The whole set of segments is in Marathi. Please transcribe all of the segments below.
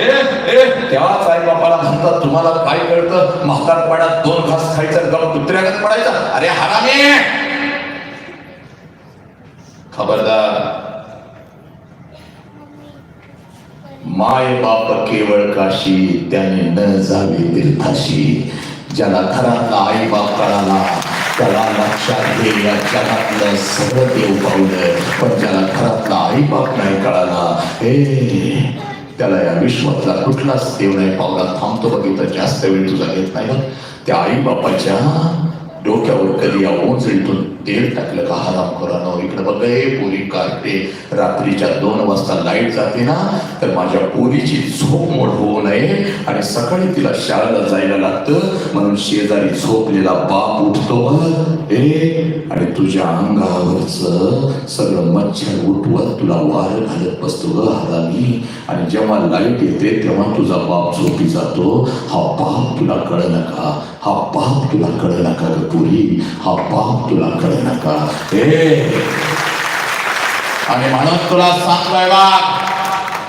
ए ए. त्याच आई बापाला म्हणतात तुम्हाला काय कळतं? म्हातारपणात दोन घास खायचं गप कुत्र्यागत पडायचं? अरे हरामे! खबरदार. माय बाप केवळ काशी त्याने न जावे तीर्थाशी. ज्याला घरातला आई बाप कळाला त्याला लक्षात घे या जगातलं सगळं देव पावलं. पण ज्याला घरातला आई बाप नाही कळाला हे त्याला या विश्वातला कुठलाच देव नाही पावला थांबतो बघितलं जास्त वेळ तुझा घेत नाही त्या आई बापाच्या डोक्यावर कधी या ओंजळीतून तेल टाकलं का हराम खोरानं इकडे बघ ए पोरी काढते रात्रीच्या दोन वाजता लाइट जाते ना तर माझ्या पोरीची झोप मोड होऊ नये आणि सकाळी तिला शाळेला जायला लागतं शेजारी झोपलेला बाप उठतो हे ए आणि तुझ्या अंगावरच सगळं मच्छर उठवत तुला वार घालत बसतो ग आणि जेव्हा लाइट येते तेव्हा तुझा बाप झोपी जातो. हा पाप तुला कळ नका. हा पाप तुला कळ नका पुरी. हा पाप तुला कळ नका. ए आणि म्हणून तुला सांगतोय बा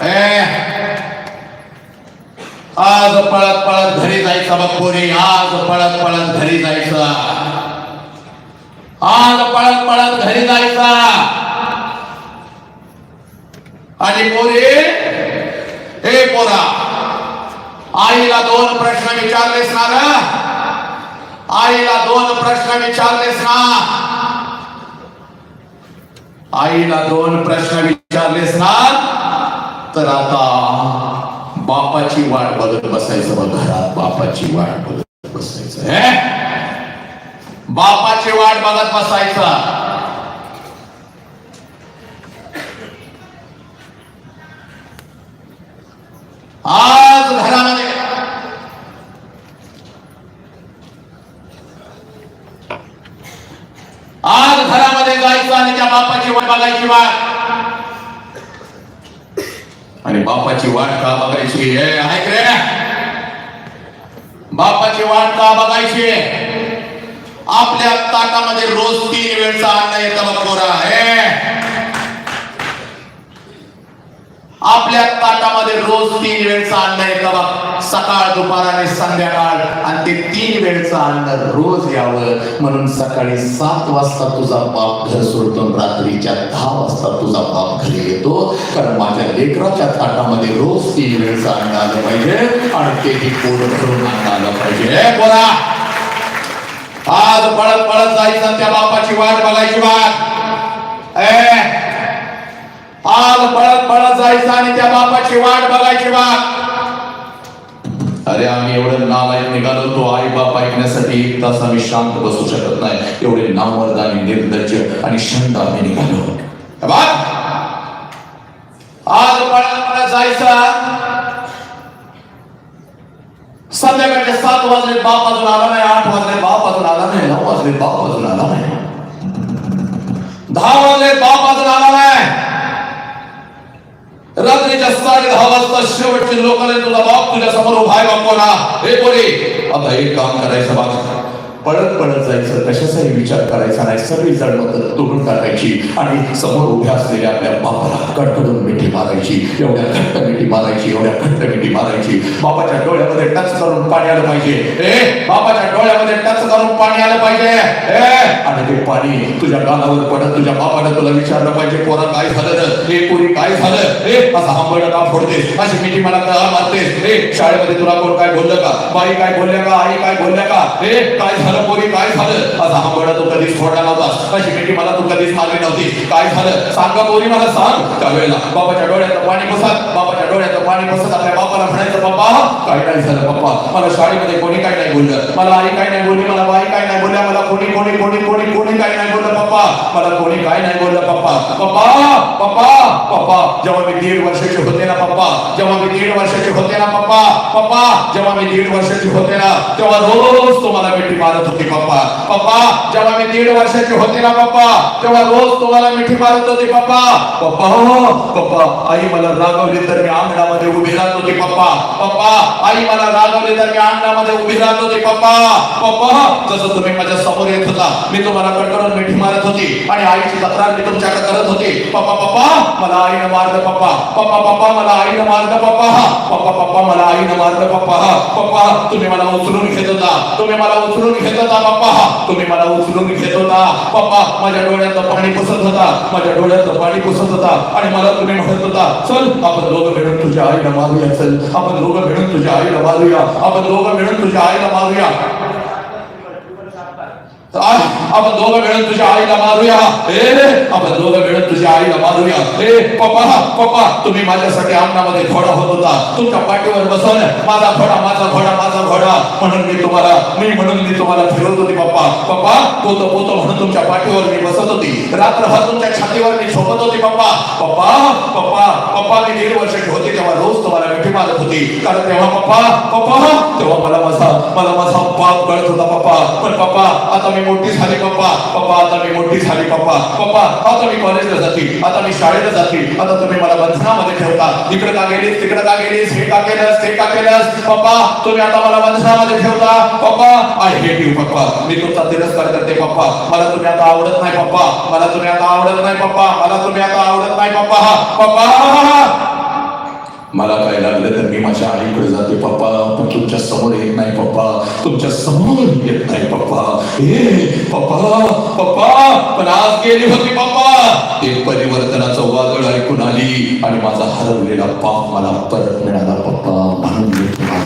ए आज पळत पळत घरी जायचं बघ आज पळत पळत घरी जायचं आज पळत पळत घरी जायचा आणि पोरी हे पोरा, आईला दोन प्रश्न विचारलेस ना आईला दोन प्रश्न विचारलेस ना. आईला दोन प्रश्न विचारलेस ना. तर आता बापाची वाट बघत बसायचं बघ घरात. बापाची वाट बघत बसायचं. बापाची वाट बघत बसायचं. आज घरामध्ये आज घरामध्ये जायचं आणि त्या बापाची वाट बघायची वाट. आणि बापाची वाट का बघायची? ऐक रे? बापाची वाट का बघायची? आपल्या ताटामध्ये रोज तीन वेळचा अन्न येत बघ पोरा हे. आपल्या ताटामध्ये रोज तीन वेळचा अन्न येत बघ सकाळ दुपार आणि संध्याकाळ आणि ते तीन वेळचं अन्न रोज यावं. म्हणून सकाळी सात वाजता तुझा बाप घर सोडतो रात्रीच्या दहा वाजता तुझा बाप घरी येतो. कारण माझ्या लेकराच्या ताटामध्ये रोज तीन वेळचं अन्न आलं पाहिजे आणि तेही पोट भरून अन्न आलं पाहिजे. बोला. आज पळत पळत जायचं त्या बापाची वाट बघायची वाट. ए आज पळत पळत जायचं आणि त्या बापाची वाट बघायची वाट. अरे आम्ही एवढं नालायक निघालो तो आई बाप ऐकण्यासाठी एक तास आम्ही शांत बसू शकत नाही. एवढे नामर्द आणि निर्लज्ज आणि शंत आम्ही निघालो. आज बाळाला पळत जायचं संध्याकाळचे सात वाजले बाप अजून आला नाही आठ वाजले बाप अजून आला नाही नऊ वाजले बाप अजून आला नाही दहा वाजले बाप अजून आला नाही रात्रीच्या साडे दहा वाजता शेवटचे लोक तुझा बाप तुझ्या समोर उभा आहे बापोना हे पोरी आता एक काम करायचं बाप पळत पळत जायचं कशाचाही विचार करायचा नाही. सगळी जडमत तोडून टाकायची आणि समोर उभ्या असलेल्या आपल्या बापाला कडकडून मिठी मारायची. एवढ्या घट्ट मिठी मारायची एवढ्या घट्ट मिठी मारायची. बापाच्या डोळ्यामध्ये टच करून पाणी आलं पाहिजे. ए बापाच्या डोळ्यामध्ये टच करून पाणी आलं पाहिजे. ए आणि ते पाणी तुझ्या गालावर पडत तुझ्या बापाने तुला विचारलं पाहिजे पोरा काय झालं हे पोरी काय झालं? ए असं आंबड का फोडते अशी मिठी मला का मारतेस? ए शाळेमध्ये तुला कोण काय बोललं का? बाई काय बोलल्या का? आई काय बोलल्या का? ए काय झालं? पोरी काय झालं? असा आंबड तो कधीच फोडला नव्हता. अशी मिठी मला तू कधीच मारली नव्हती. काय झालं? सांग का पोरी मला सांग. त्यावेळेला बाबाच्या डोळ्यात पाणी बसत बाबाच्या डोळ्यात पाणी बसत आपल्या बापाला म्हणायचं बाबा काय नाही झालं पप्पा मला शाळेमध्ये कोणी काय नाही बोललं. मला आई काय नाही बोलली मला बाई काय नाही बोलल्या मला कोणी कोणी कोणी कोणी कोणी काय नाही बोललं पप्पा मला कोणी काय नाही बोललं पप्पा पप्पा पप्पा पप्पा जेव्हा मी दीड वर्षाचे होते ना पप्पा जेव्हा मी दीड वर्षाचे होते ना पप्पा पप्पा जेव्हा मी दीड वर्षाचे होते ना तेव्हा रोज तुम्हाला भेटी मारत होती पप्पा पप्पा जेव्हा मी दीड वर्षाची होते ना पप्पा तेव्हा रोज तुम्हाला मिठी मारत होती पप्पा. पप्पा हो, हो, पप्पा आई मला रागवली तर मी अंगणामध्ये उभी राहत होती पप्पा. पप्पा आई मला रागवली तर मी अंगणामध्ये उभी राहत होती पप्पा. पप्पा जसं तुम्ही माझ्यासमोर येत होता मी तुम्हाला कडकडून मिठी मारत होती आणि आईची तक्रार मी तुमच्याकडे करत होती. पप्पा पप्पा मला आईनं मारलं पप्पा. पप्पा पप्पा मला आईनं मारलं पप्पा. पप्पा पप्पा मला आईनं मारलं पप्पा. पप्पा तुम्ही मला उचलून घेत होता तुम्ही मला उचलून घेत होता पप्पा तुम्ही मला उचलून घेत होता. पप्पा माझ्या डोळ्यातलं पाणी पुसत होता. माझ्या डोळ्यातलं पाणी पुसत होता. आणि मला तुम्ही म्हणत होता, चल, आपण दोघं मिळून तुझ्या आईला मारूया, चल. आपण दोघं मिळून तुझ्या आईला मारूया. आपण दोघं मिळून तुझ्या आईला मारूया. आपण दोघं मिळून तुझ्या आईला मारूया. ए आपण दोघं मिळून तुझ्या आईला मारूया. ए पप्पा पप्पा तुम्ही माझ्यासाठी अंगणामध्ये घोडा होत होता. तुमच्या पाठीवर बसून. माझा घोडा माझा घोडा माझा घोडा. म्हणून मी तुम्हाला मी म्हणून मी तुम्हाला फिरवत होती पप्पा. पप्पा पोतो पोतो म्हणून तुमच्या पाठीवर मी बसत होती. रात्रभर तुमच्या छातीवर मी झोपत होती पप्पा. पप्पा पप्पा पप्पा मी दीड वर्षाची होती तेव्हा रोज तुम्हाला मिठी मारत होती. कारण तेव्हा पप्पा पप्पा तेव्हा मला माझा मला माझा पाप कळत होता पप्पा. पण पप्पा आता मी मी मोठी झाली पप्पा. पप्पा आता मी मोठी झाली पप्पा. पप्पा आता मी कॉलेजला जाते. आता मी शाळेला जाते. आता तुम्ही मला बंधनामध्ये ठेवता. इकडे का गेलीस तिकडे का गेलीस? हे का केलंस ते का केलंस? पप्पा तुम्ही आता मला बंधनामध्ये ठेवता. पप्पा आय हेट यू पप्पा. मी तुमचा तिरस्कार करते पप्पा. मला तुम्ही आता आवडत नाही पप्पा. मला तुम्ही आता आवडत नाही पप्पा. मला तुम्ही आता आवडत नाही पप्पा. पप्पा! मला काय लागलं तर मी माझ्या आईकडे जाते. पप्पा पण तुमच्यासमोर येत नाही पप्पा. तुमच्यासमोर येत नाही पप्पा. हे पप्पा पप्पा. पण आज गेली होती पप्पा. एक परिवर्तनाचं वादळ ऐकून आली आणि माझा हरवलेला पाप मला परत मिळाला पप्पा. म्हणून मी पप्पा.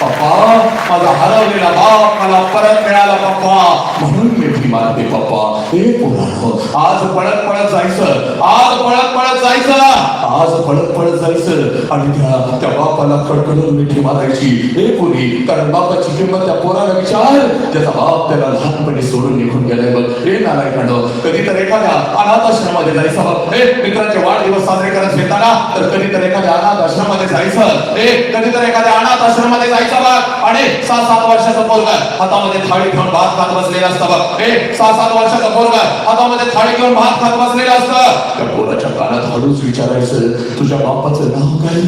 पप्पा माझा हरवलेला बाप मला परत मिळाला पप्पा. म्हणून मी पप्पा. हे पोरांनो आज पळत पळत जायचं. आज पळत पळत जायचं. आज पळत पळत जायचं. आणि त्या त्या बापाला कडकडून मिठी मारायची. हे पुरी कारण बापाची किंमत त्या पोराला विचार. त्याचा बाप त्याला लहानपणी सोडून निघून गेलाय बघ. हे नारायण कधी तर एखाद्या अनाथ आश्रमामध्ये जायचं बघ. हे मित्राचे वाढदिवस साजरे करत घेताना तर कधी तर एखाद्या अनाथ आश्रमामध्ये जायचं. हे कधी तर एखाद्या अनाथ आश्रमामध्ये जायचं बघ. आणि सात सात वर्षाचा पोरगा हातामध्ये थाळी घेऊन भात खात बसलेला असतं बघ. हे सहा सात वर्षाचा पोरगा हातामध्ये थाळी घेऊन भात खात बसलेला असतं. त्या पोराच्या कानात हळूच विचारायचं तुझ्या बापाचं नाव काय?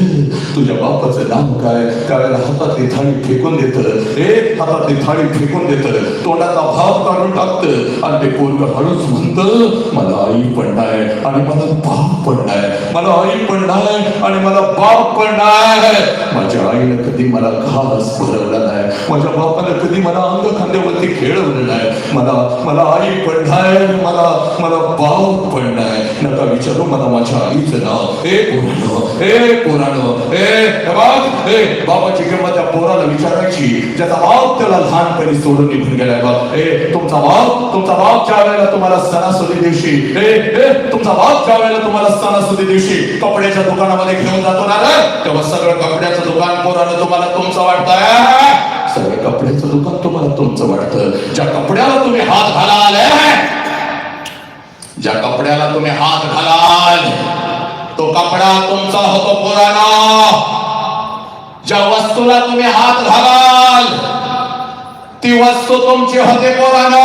तुझ्या बापाचं नाव काय? त्यावेळेला हातातली थाळी फेकून देत. हे हातातली थाळी फेकून देत. तोंडाचा भाव काढून टाकत. आणि ते पोरग हळूच म्हणत मला आई पण नाही आणि मला बाप पण नाही. मला आई पण नाही आणि मला बाप पण नाही. माझ्या आईनं कधी मला घास भरवला नाही. माझ्या बापानं कधी मला अंग खांद्यावरती खेळवलं नाही. मला मला आई पडणार मला मला बाव पडणार नका विचारू मला माझ्या आईचं नाव. ए पोरानो ए पोरानो ए हे ए बाबाची किंमत त्या पोराला विचारायची. त्याचा बाप त्याला लहानपणी सोडून निघून गेलाय. बाप ए तुमचा बाप तुमचा बाप ज्या वेळेला तुम्हाला सणासुदी दिवशी ए ए तुमचा बाप ज्या वेळेला तुम्हाला सणासुदी दिवशी कपड्याच्या दुकानामध्ये घेऊन जातो ना तेव्हा सगळं कपड्याचं दुकान पोरानं तुम्हाला तुमचं वाटतंय? सगळं कपड्याचं दुकान तुम्हाला तुमचं वाटतं. ज्या कपड्याला तुम्ही हात घालाल ज्या कपड्याला तुम्ही हात घालाल तो कपडा तुमचा होतो पुराणा. ज्या वस्तूला तुम्ही हात घालाल ती वस्तू तुमची होते पुराणा.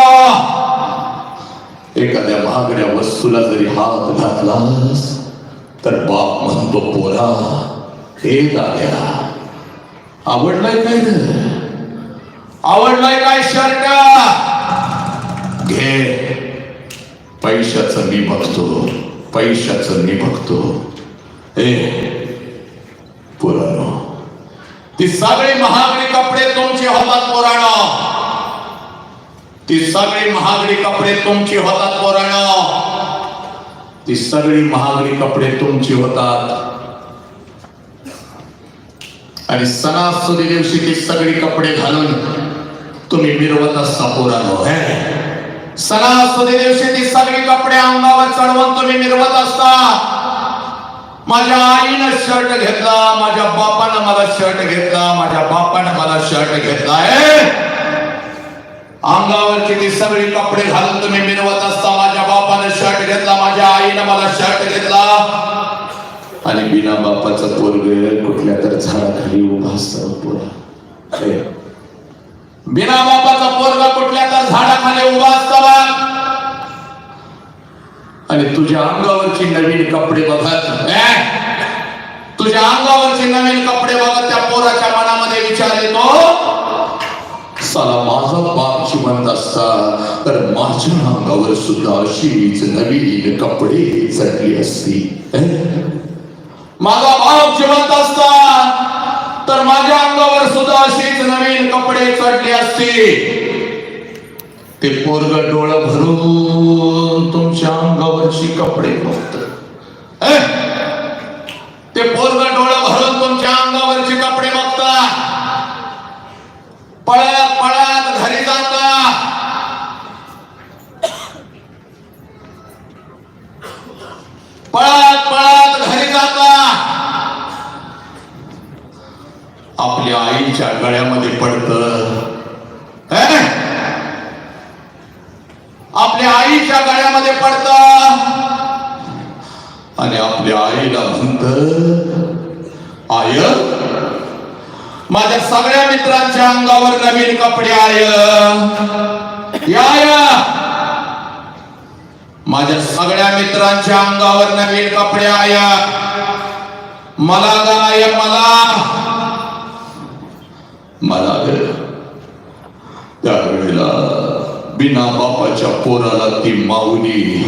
एखाद्या महागड्या वस्तूला जरी हात घातलास तर बाप म्हणतो पोरा हे दाद्या आवडलाय काय आवडलाय काय शर्ट? घे. पैशाचं मी बघतो. पैशाचं मी बघतो. ए पुराणो. ती सगळी महागडी कपडे तुमची होतात पुराणो. ती सगळी महागडी कपडे तुमची होतात पुराणो. ती सगळी महागडी कपडे तुमची होतात. आणि सणासुदी दिवशी ती सगळी कपडे घालून तुम्ही मिरवत असता पोरानो हे. सणासुदी दिवशी ती सगळी कपडे अंगावर चढवून तुम्ही मिरवत असता. माझ्या आईनं शर्ट घेतला माझ्या बापानं मला शर्ट घेतला माझ्या बापानं मला शर्ट घेतला. अंगावरची ती सगळी कपडे घालून तुम्ही मिरवत असता माझ्या बापानं शर्ट घेतला माझ्या आईनं मला शर्ट घेतला. आणि बिना बापाचं पोरग कुठल्या तर झाडाखाली उभा असतं पोरा. बिना बापाचा पोरगा कुठल्या तर झाडाखाली उभा असताना आणि तुझ्या अंगावरची नवीन कपडे बघत तुझ्या अंगावरची नवीन कपडे बघत त्या पोराच्या मनामध्ये विचार येतो साला माझा बाप जिवंत असता तर माझ्या अंगावर सुद्धा अशीच नवीन कपडे चढली असती. माझा बाप जिवंत असता. तर माझ्या अंगावर सुद्धा अशीच नवीन कपडे चढले असते ते पोरग डोळ भरून तुमच्या अंगावरची कपडे बघत. ते पोरग डोळ भरून तुमच्या अंगावरची कपडे बघता पळ्यात पळ्यात घरी जाता पळ्यात पळ्यात घरी आपल्या आईच्या गळ्यामध्ये पडत. आपल्या आईच्या गळ्यामध्ये पडत. आणि आपल्या आईला म्हणत आय माझ्या सगळ्या मित्रांच्या अंगावर नवीन कपडे आय. याय माझ्या सगळ्या मित्रांच्या अंगावर नवीन कपडे आय. मला गाय मला मला ग त्यावेळेला बिना बापाच्या पोराला ती माऊली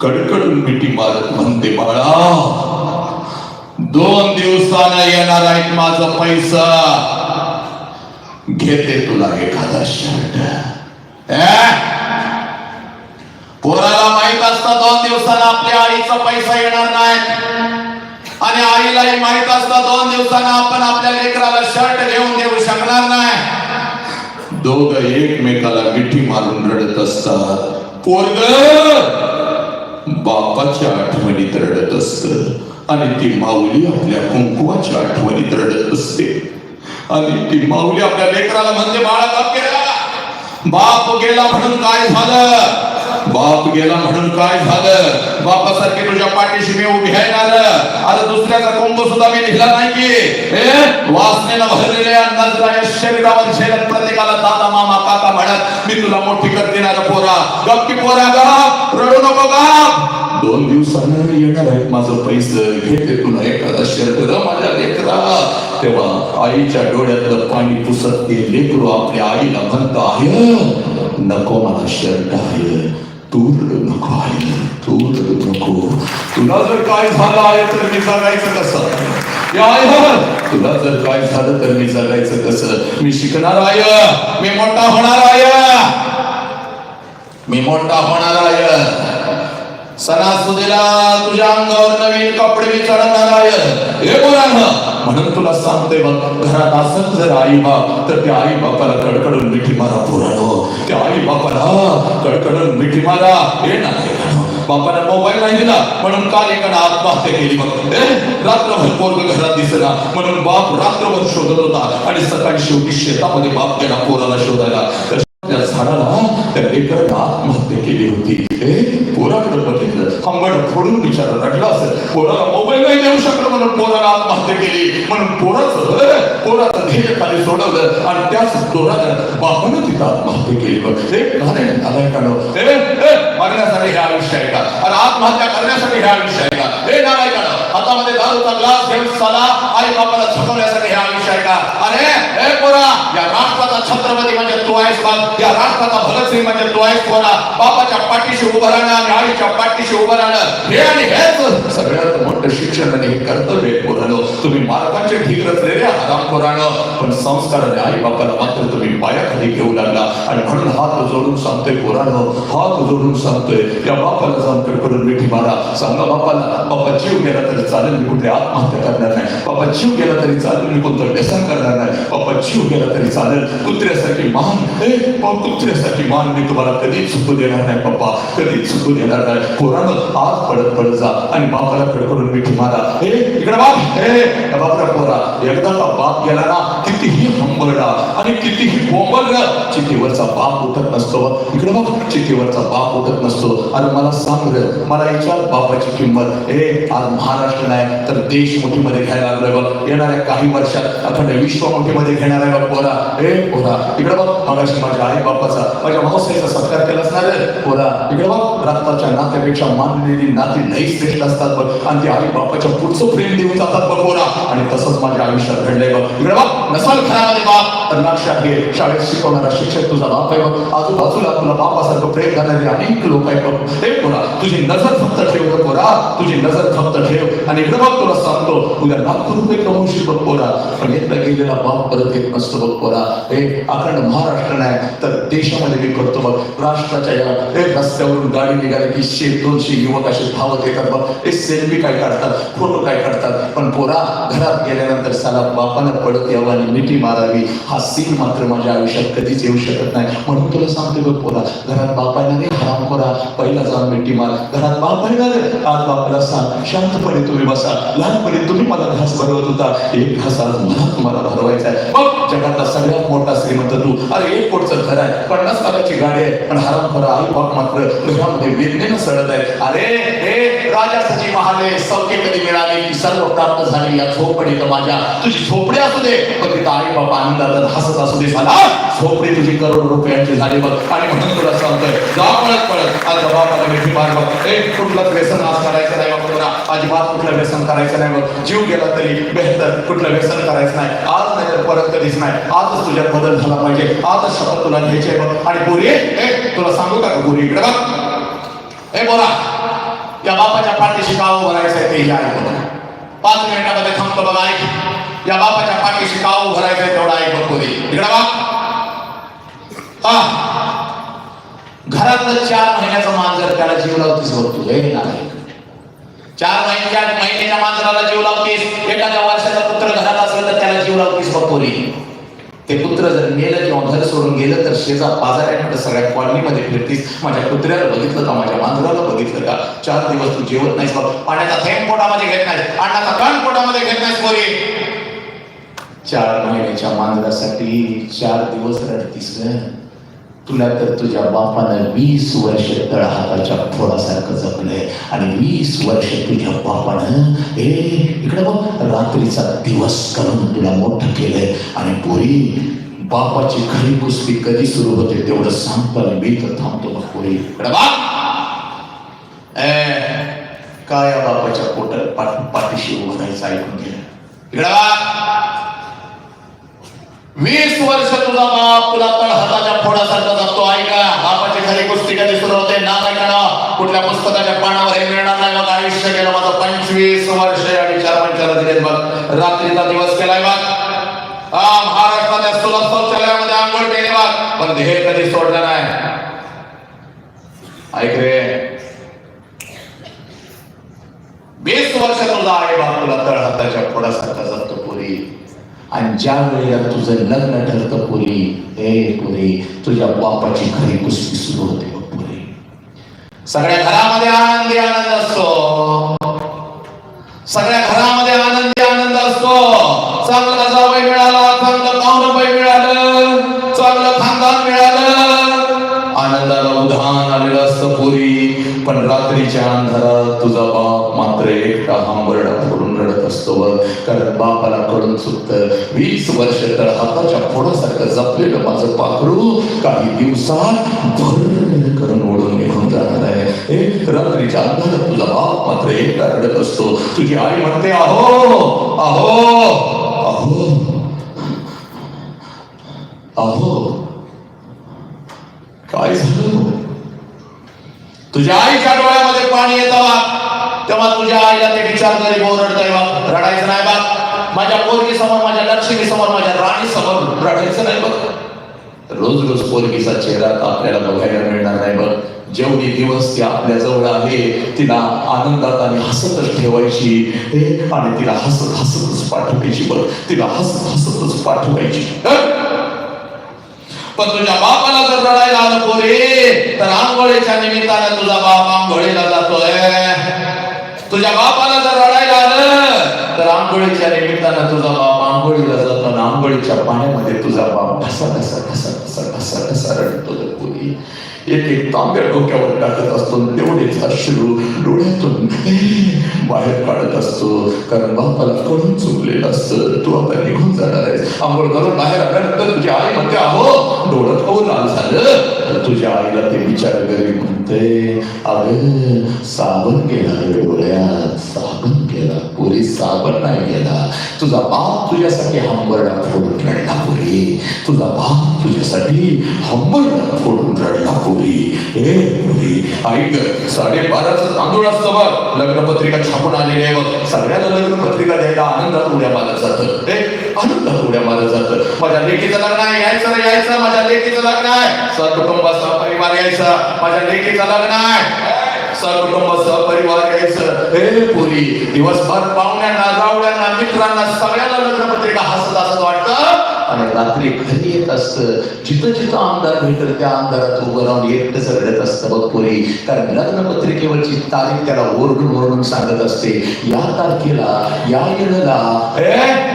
कडकडून मिठी मारत म्हणते बाळा दोन दिवसानं येणार आहे माझा पैसा. घेते तुला एखादा शर्ट. पोराला माहीत असता दोन दिवसानं आपल्या आईचा पैसा येणार नाही आणि आईलाही माहीत असतं दोन दिवसांना आपण आपल्या लेकराला शर्ट घेऊन देऊ शकणार नाही. दोघ एकमेकाला मिठी मारून रडत असतात. पोरग! बापाच्या आठवणीत रडत असत. आणि ती माऊली आपल्या कुंकुवाच्या आठवणीत रडत असते. आणि ती माऊली आपल्या लेकराला म्हणते बाळा बाप गेला. बाप गेला म्हणून काय झालं? बाप गेला म्हणून काय झालं? बापासारखे तुझ्या पाठीशी मी उभी आहे ना आता दुसऱ्याचा कोंब सुद्धा मी लिहिला नाही की हे वासनेनं भरलेल्या अंदाजाच्या शरीरावर झेलत प्रत्येकाला दादा मामा काका म्हणत मी तुला मोठी कर देणार पोरा. गप्पी पोरा गप. रडू नको गप. दोन दिवसानं येणार आहेत माझं पैसे. घेते तुला एखादा शर्ट र माझ्या लेकरा. तेव्हा आईच्या डोळ्यातलं पाणी पुसत ते लेकरू आपल्या आईला म्हणत आहे नको मला शर्ट आहे. तू रडू नको आहे तू रडू नको. तुला जर काय झालं आहे तर मी जगायचं कसं? या हो, तुला जर काय झालं तर मी जगायचं कसं? मी शिकणार आय मी मोठा होणार आय मी मोठा होणार आय सणासुदीला तुझ्या अंगावर नवीन कपडे मी आहे हे म्हणून तुला सांगते बघ घरात असत जर आई बाप तर त्या आई बापाला कडकडून मिठी मारा पुराणो त्या आई बापाला कडकडून मिठी मारा. हे नाही बापाला मोबाईल नाही दिला म्हणून काल एकानं आत्महत्या केली बघ. रात्रभर पोरग घरात दिसला म्हणून बाप रात्रभर शोधत होता आणि सकाळी शेवटी शेतामध्ये बाप गेला पोराला शोधायला. त्या झाडाला त्या लेकरानं आत्महत्या केली होती. ते पोराकडे बघितलं. अंगड फोडून बिचारा रडला असेल. पोराला मोबाईल नाही देऊ शकलं म्हणून पोराला आत्महत्या केली. म्हणून पोराचं ए, पोराचं ध्येय खाली सोडवलं आणि त्याच पोरानं बापानं तिथं आत्महत्या केली. बघ ते लहान नालायकानं ए ए मारण्यासाठी हे आयुष्य आहे का? आणि आत्महत्या करण्यासाठी हे आयुष्य आहे का? हे नालायकानं हातामध्ये दारूचा ग्लास घेऊन साला आई बापाला झोपवण्यासाठी हे आयुष्य आहे का? अरे हे पोरा या राष्ट्राचा छत्रपती म्हणजे तू आहेस बाप या राष्ट्राचा भगतसिंग म्हणजे तू आहेस पोरा. बापाच्या पाठीशी उभं राहणं आणि आईच्या पाठीशी उभं राहणं हे आणि हेच. सगळ्यात मोठं शिक्षण आणि हे कर्तव्य आहे पोरानो तुम्ही मार्गाचे ठीक रचलेले आराम पोरानं पण संस्कार आई बापाला मात्र तुम्ही पायाखाली घेऊ लागला. आणि म्हणून हात जोडून सांगतोय पोरानो हात जोडून सांगतोय. या बापाला सांगतोय कडकडून मिठी मारा. सांगा बापाला बापा जीव गेला तरी चालेल मी कुठे आत्महत्या करणार नाही. बाबा जीव गेला तरी चालेल मी कोणतं व्यसन करणार नाही. बाबा जीव गेला तरी चालेल. कुत्र्यासाठी मान कुत्र्यासाठी मान मी तुम्हाला कधीच चुकू देणार नाही बाप्पा कधीच चुकू देणार नाही. पोरानं आज पडत पडत जा आणि बापाला कडकडून मी मारा. हे इकडे बाप हे बापरा पोरा. एकदा का बाप गेला ना कितीही हंबरडा आणि कितीही बोंबरडा चिठीवरचा बाप उठत नसतो. इकडे बाप चिठीवरचा बाप उठत नसतो. आणि मला सांग मला विचार बापाची किंमत. हे आज महाराष्ट्र महाराष्ट्र नाही. तर देश मोठीमध्ये घ्यायला लागलोय बघ. येणाऱ्या काही वर्षात अखंड विश्व मोठीमध्ये घेणार आहे बघ पोरा. ए पोरा इकडे बघ. मगाशी माझ्या आई बापाचा माझ्या मावसाईचा सत्कार केला असणार रे पोरा इकडे बघ. रक्ताच्या नात्यापेक्षा मानलेली नाती लई देखील असतात बघ. आणि ते आई बापाच्या पुढचं प्रेम देऊन जातात बघ पोरा. आणि तसंच माझ्या आयुष्यात घडलंय बघ. इकडे बघ. नसल खराब बाप. तर लक्षात घे शाळेत शिकवणारा शिक्षक तुझा बाप आहे बघ आजूबाजूला तुला बापासारखं प्रेम करणारे अनेक लोक आहे बघ. हे पोरा तुझी नजर फक्त ठेव ग पोरा तुझी नजर फक्त ठेव. आणि एकदम तुला सांगतो उद्या लाखो रुपये कमवशील बघ पोरा पण एकदा गेलेला बाप परत येत नसतो बघ पोरा हे अखंड महाराष्ट्र नाही तर देशामध्ये मी करतो बघ. राष्ट्राच्या या रस्त्यावरून गाडी निघाली की शे दोनशे युवक असे धावत येतात बघ. हे सेल्फी काय काढतात फोटो काय काढतात. पण पोरा घरात गेल्यानंतर साला बापानं पडत यावं आणि मिठी मारावी. हा सीन मात्र माझ्या आयुष्यात कधीच येऊ शकत नाही म्हणून तुला सांगते बघ बोला घरात बापायला रे हराम करा पहिला जाऊन मिठी मार घरात बाप आहे रे आज बापाला सांग शांतपणे तुम्ही बसा लहानपणी तुम्ही मला घास भरवत होता एक घास आज मला तुम्हाला भरवायचा आहे जगातला सगळ्यात मोठा श्रीमंत तू. अरे एक कोटचं घर आहे पन्नास लाखाची गाडी आहे पण हराम खोरा आई बाप मात्र घरामध्ये वेदनेनं सडत आहे. अरे हे राजा सची महाले सौके कधी मिळाले? की सर्व प्राप्त झाली या झोपडीत माझ्या. तुझी झोपडी असू दे. पण तिथं आई बाबा आनंदात हसत असू दे झाला झोपडी तुझी करोड रुपयांची झाली बघ. आणि म्हणून तुला सांगतोय जा पळत. पळत आज बाबा मिठी मार बघ ए कुठलं व्यसन आज करायचं नाही बघ तुला? अजिबात कुठलं व्यसन करायचं नाही बघ. जीव गेला तरी बेहतर. कुठलं व्यसन करायचं नाही. आज नाही तर परत कधीच नाही. आजच तुझ्यात बदल झाला पाहिजे. आजच शपथ तुला घ्यायची आहे बघ. आणि पोरी ए तुला सांगू का पोरी इकडे बघ. ए बोला या बापाच्या पाठीशी का भरायचंय आहे ते आहे पाच मिनिटामध्ये थांबतो बघा ऐक. या बापाच्या पाठीशी का भरायचंय आहे तेवढा ऐक बघ पोरी इकडे बघ. हा. घरातलं चार महिन्याचं मांजर त्याला जीव लावतीस बघतो हे नाही चार महिन्याच्या महिन्याच्या मांजराला जीव लावतीस. एखाद्या वर्षाचा पुत्र घरात असलं तर त्याला जीव लावतीस बपोरी ते पुत्र जर गेलं किंवा घर सोडून गेलं तर शेजार बाजाराकडे सगळ्या कॉलनीमध्ये फिरतीस. माझ्या कुत्र्याला बघितलं का? माझ्या मांजराला बघितलं का? चार दिवस तू जेवत नाहीस बघ पाण्याचा थेंब पोटामध्ये घेत नाही अन्नाचा कण पोटामध्ये घेत नाहीस कोणी चार महिन्याच्या मांजरासाठी चार दिवस रडतीस ग. तुला तर तुझ्या बापानं वीस वर्ष तळहाताच्या फोडासारखं जपलंय. आणि वीस वर्ष तुझ्या बापानं हे इकडे बघ रात्रीचा दिवस करून तुला मोठं केलंय. आणि पोरी बापाची खरी कुस्ती कधी सुरू होते तेवढं सांगतो मी तर थांबतो मग पोरी. इकडे बाप ए काय बापाच्या पोटात पाठ पाठीशी उभं राहायचं ऐकून घे. इकडे वीस वर्ष तुझा बाप तुला तळ हाताच्या फोडासारखा जातो ऐका बापाची खरी कुस्ती कधी सुरू होते? ना ऐकणं कुठल्या पुस्तकाच्या पानावर हे मिळणार नाही? बघ आयुष्य गेलं माझं पंचवीस वर्ष आणि चार पंचाला दिलेत बघ. रात्रीचा दिवस केलाय बघ. हा महाराष्ट्राच्या सुलभ शौचालयामध्ये आंघोळ केली बघ. पण ध्येय कधी सोडलं नाही? ऐक रे. वीस वर्ष तुझा आई बाप तुला तळ हाताच्या फोडासारखा जातो पुरी. आणि ज्या वेळेला तुझं लग्न ठरतं पुरी हे पुरी तुझ्या बापाची खरी कुस्ती सुरू होते पुरी. सगळ्या घरामध्ये आनंदी आनंद असतो. सगळ्या घरामध्ये आनंदी आनंद असतो. चांगला जावई मिळाला चांगलं पाहुणबाई मिळालं चांगलं खानदान मिळालं. आनंदाला उधाण आलेलं असतं पुरी. पण रात्रीच्या अंधारात तुझा बाप मात्र एकटा हांबरडा असतो कारण बापाला कळून चुकत. वीस वर्ष तर हाताच्या फोडासारखं जपलेलं माझं पाखरू काही दिवसात करून ओढून निघून जाणार आहे. एक रात्रीच्या अंधारात तुझा बाप मात्र एकटा रडत असतो. तुझी आई म्हणते अहो अहो अहो अहो काय झालं? तुझ्या आईच्या डोळ्यामध्ये पाणी येतं तेव्हा तुझ्या आईला ते विचार करी भाऊ रडायचं नाही बा. माझ्या पोरगी समोर माझ्या लक्ष्मी समोर माझ्या राणी समोर रडायचं नाही बघ रोज रोज पोरगीचा चेहरा आपल्याला बघायला मिळणार नाही बघ जेवढी दिवस ती आपल्या जवळ आहे तिला आनंदात आणि हसतच ठेवायची. आणि तिला हसत हसतच पाठवायची बघ तिला हसत हसतच पाठवायची. पण तुझ्या बापाला जर रडायला आलं पोरे तर आंघोळीच्या निमित्तानं तुझा बाप आंघोळीला जातोय. तुझ्या बापाला जर रडायला आलं तर आंघोळीच्या निमित्तानं तुझा बाप आंघोळीला जातो आंघोळीच्या पाण्यामध्ये तुझा बाप ढसा ढसा ढसा ढसा ढसा ढसा रडतो तर कोणी एक एक तांब्या डोक्यावर टाकत असतो तेवढेच अश्रू डोळ्यातून बाहेर काढत असतो. कारण बापाला कळून चुकलेलं असतं. तू आता निघून जाणार आहेस. आंघोळ करून बाहेर आल्यानंतर तुझी आई म्हणते आहो डोळं खाऊ लाल झालं. तुझ्या आईला ते विचार घरी म्हणते अगं साबण गेला रे डोळ्यात साबण गेला. पुरी साबण नाही गेला. तुझा बाप तुझ्यासाठी हंबरडा फोडून रडला पुरी. तुझा बाप तुझ्यासाठी हंबरडा फोडून रडला पुरी. हे पुरी ऐक साडेबाराचं तांदूळ असतं बघ. लग्नपत्रिका छापून आलेली आहे बघ. सगळ्याला लग्नपत्रिका द्यायला आनंदात उड्या मारत जातं. हे आनंदात उड्या मारत जातं. माझ्या लेकीचं लग्न आहे. यायचं यायचं. माझ्या लेकीचं लग्न आहे. सहकुटुंब सहपरिवार यायचा. माझ्या लेकीचं लग्न आहे. सहकुटुंब सहपरिवार यायचं हे पुरी दिवसभर पाहुण्यांना गावड्यांना मित्रांना सगळ्यांना लग्नपत्रिका हसत हसत वाटतं. आणि रात्री घरी येत असतं. जिथं जिथं आमदार भेटल त्या आमदारात उभं राहून एकटंच रडत असतं बघ पुरी. कारण लग्नपत्रिकेवरची तारीख त्याला ओरडून ओरडून सांगत असते या तारखेला या येळेला.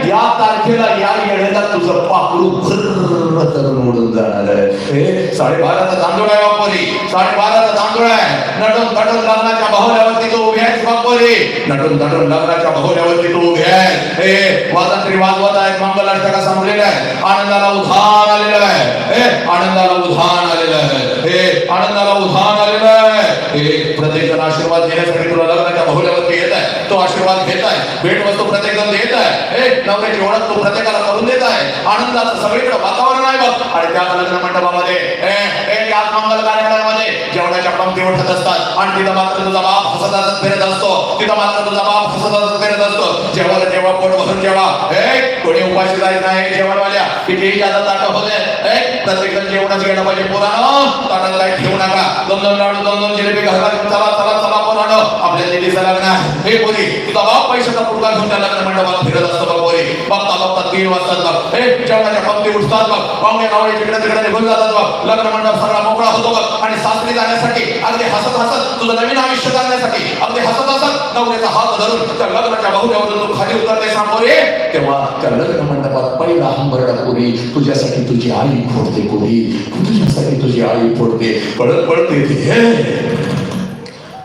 या तारखेला या येण्याला तुझं पाकडू भर तरुण उडून जाणार आहे. हे साडेबाराचा तांदूळ आहे बापोरी साडेबाराचा तांदूळ आहे. नटून तटून लग्नाच्या बाहुल्यावरती तो उभी आहेस बापोरी नटून तटून लग्नाच्या बाहुल्यावरती तो उभी आहे हे वाजंत्री वाजवत आहेत मंगलाष्टका संपलेला आहे. आनंदाला उधाण आलेलं आहे. हे आनंदाला उधाण आलेलं आहे. हे आनंदाला उधाण आलेलं आहे. हे प्रत्येक जण आशीर्वाद घेण्यासाठी तुला लग्नाच्या बाहुल्यावरती येत आहे. तो आशीर्वाद घेत आहे. भेट वस्तू प्रत्येक जण देत आहे. हे नवऱ्याची ओळख तो प्रत्येकाला करून देत आहे. आनंदाचं सगळीकडे वातावरण आहे बघ. आणि त्या लग्न मंडपामध्ये हे मंगल कार्यक्रमामध्ये जेवणाच्या पंक्ती उठत असतात. आणि तिथं मात्र तुझा बाप हसत हसत फिरत असतो. तिथं मात्र तुझा बाप हसत हसत फिरत असतो. जेवण जेव्हा पोट भरून जेव्हा हे कोणी उपाशी जायचं नाही जेवणवाल्या. कितीही जादा ताटं होते. हे प्रत्येक जण जेवणाचं घेणं पाहिजे पोरानं. ताटात काही ठेवू नका. दोन दोन लाडू दोन दोन जिलेबी घाला चला चला चला पोरानं. आपल्या दिदीचं लग्न हे पोरी तुझा बाप पैशाचा पुडका घेऊन त्या लग्न मंडपात फिरत असतो बघ पोरी. बघता बघता तीन वाजतात बघ हे जेवणाच्या पंक्ती उठतात बघ पाहुणे नावळे तिकडे तिकडे निघून जातात बघ लग्न मंडप सगळा मोकळा. होतो बघ आणि सासरी जाण्यासाठी अगदी हसत हसत तुझं नवीन आयुष्य करण्यासाठी अगदी हसत हसत नवऱ्याचा हात धरून त्या लग्नाच्या बहुल्यावरून तू खाली उतरते सामोरे तेव्हा त्या लग्न मंडपात पहिला हंबरडा कोणी तुझ्यासाठी तुझी आई फोडते कोणी तुझ्यासाठी तुझी आई फोडते. पळत पळत येते हे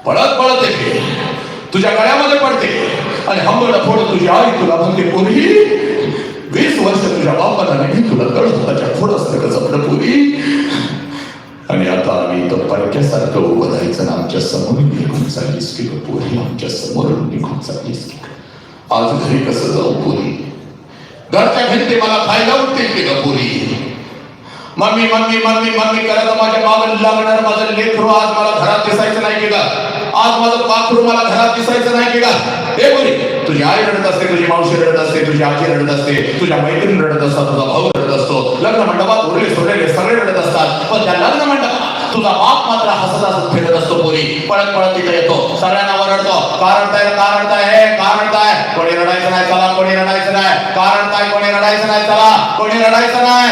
पळत पळत येते तुझ्या गळ्यामध्ये पडते. आणि हंबरडा फोड तुझी आई तुला म्हणते पुरी वीस वर्ष तुझ्या बापाला नाही तुला कळत त्याच्या पुढं सगळं जपलं आणि आता आम्ही इथं परक्यासारखं उभं राहायचं आणि आमच्यासमोर निघून चाललीस की पोरी आमच्यासमोर निघून चाललीस की आज घरी कसं जाऊ पोरी घरच्या ते मला फायदा उठतील की गं पुरी मम्मी मम्मी मम्मी मम्मी करायला माझ्या मागं लागणार माझं लेकरू आज मला घरात दिसायचं नाही की आज माझं पाखरू मला घरात दिसायचं नाही की हे बोली तुझी आई रडत असते तुझी मावशी रडत असते तुझी आजी रडत असते तुझ्या मैत्रीण रडत असतात तुझा भाऊ रडत असतो लग्न मंडपात उरले सगळे म्हणत असतात. पण त्या लग्न म्हणतात तुझा बाप मात्र हसत हसत फिरत असतो पोरी. पळत पळत तिथे येतो. सगळ्यांना ओरडतो. कारण काय कारण काय हे कारण काय? कोणी रडायचं नाही चला. कोणी रडायचं नाही. कारण काय कोणी रडायचं नाही चला. कोणी रडायचं नाही.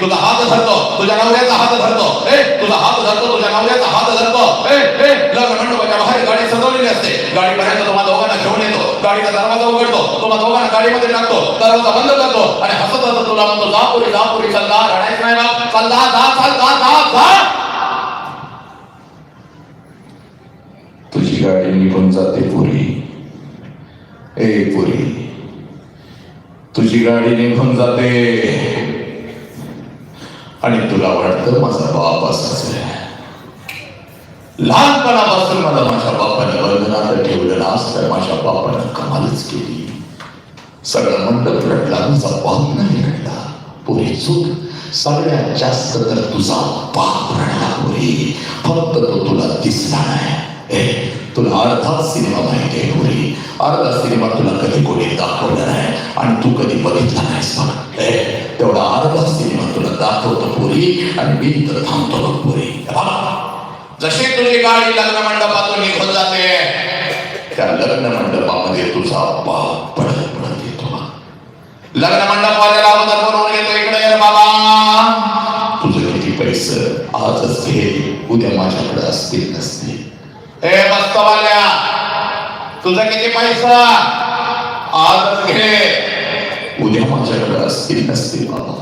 तुझा हात धरतो तुझ्या नवऱ्याचा हात धरतो. ए तुझा हात धरतो तुझ्या नवऱ्याचा हात धरतो. ए ए लग्न मंडपाच्या बाहेर गाडी सजवलेली असते. गाडी पर्यंत तुम्हा दोघांना घेऊन येतो. गाडीचा दरवाजा उघडतो. तुम्हा दोघांना गाडीमध्ये टाकतो. दरवाजा बंद करतो. आणि हसत हसत तुला म्हणतो जा पुरी जा पुरी रडायचं नाही बाप. चल जा चल जा जा जा. तुझी गाडी निघून जाते पुरी. ए पुरी तुझी गाडी निघून जाते. आणि तुला वाटतं माझा बाप असाच लहानपणापासून मला माझ्या बापाने वर्धनात ठेवलेलं असतं. माझ्या बापानं कमालच केली. सगळं मंडप रडला तुझा बाप नाही रडला. पुढे चूक. सगळ्यात जास्त तर तुझा बाप रडला पुरी. फक्त तो तुला दिसला नाही. ए तुला अर्धा सिनेमा माहिती आहे पुरी. अर्धा सिनेमा तुला कधी कोणी दाखवला नाही. आणि तू कधी बघितला नाहीस मला ए तेवढा अर्धा सिनेमा तुला दाखवतो पुरी आणि मी तर थांबतो बघ पुरी जशी तुझी गाडी लग्न मंडपातून निघून जाते त्या लग्न मंडपामध्ये तुझा बाप पडत पडत येतो लग्न मंडपवाल्याला अगोदर बनवून येतो इकडे बाबा तुझं किती पैसे आजच घे उद्या माझ्याकडे असतील नसतील ए मस्तवाल्या तुझा किती पैसा आजच घे उद्या माझ्याकडे असतील नसतील बाबा.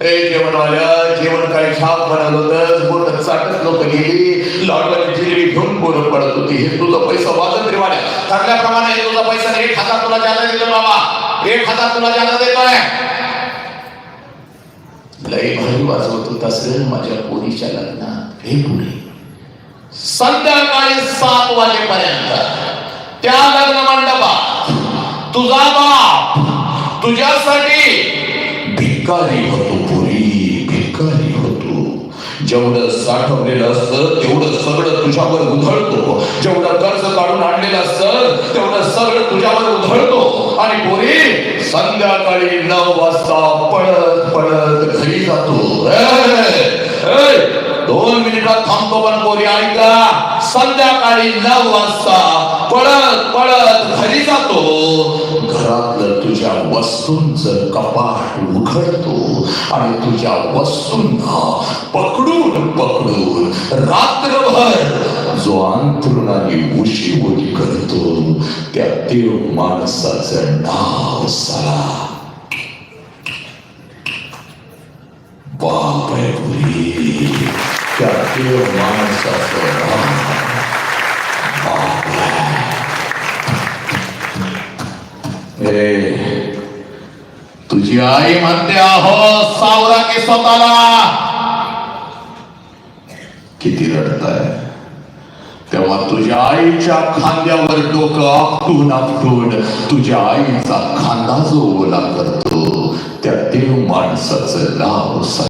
ए जेवणवाल्या जेवण काही छाप बनवलं बोट चाटत लोक गेली. लाडवाची जिलेबी घेऊन बोलत पडत होती. हे तुझा पैसा वाजत रे वाल्या ठरल्याप्रमाणे हे तुझा पैसा एक हजार तुला जादा देतो बाबा. एक हजार तुला जादा देतोय लय भारी वाजवत होता सर माझ्या पोरीच्या लग्नात. हे पुढे संध्याकाळी सात वाजेपर्यंत. त्या लग्न मंडपात तुझा बाप तुझ्यासाठी. भिकारी होतो पुरी भिकारी होतो. जेवढं साठवलेलं असतं तेवढं सगळं तुझ्यावर उधळतो. जेवढं कर्ज काढून आणलेलं असतं तेवढं सगळं तुझ्यावर उधळतो. आणि पोरी संध्याकाळी नऊ वाजता पळत पळत घरी जातो. दोन मिनिटात थांबतो पण पोरी ऐका. संध्याकाळी नऊ वाजता पळत पळत घरी जातो. घरातलं तुझ्या वस्तूंचं कपाट उघडतो आणि तुझ्या वस्तूंना पकडून पकडून रात्रभर जो अंतरुणाने उशी उडी करतो त्या देव माणसाचं नाव सला बाप आहे पुरी त्या देव माणसाचं नाव बाप आहे. तुझी आई म्हणते आहो सावरा की स्वतःला. किती रडताय. तेव्हा तुझ्या आईच्या खांद्यावर डोकं आपटून आपटून तुझ्या आईचा खांदा जो ओला करतो त्या देव माणसाचं नाव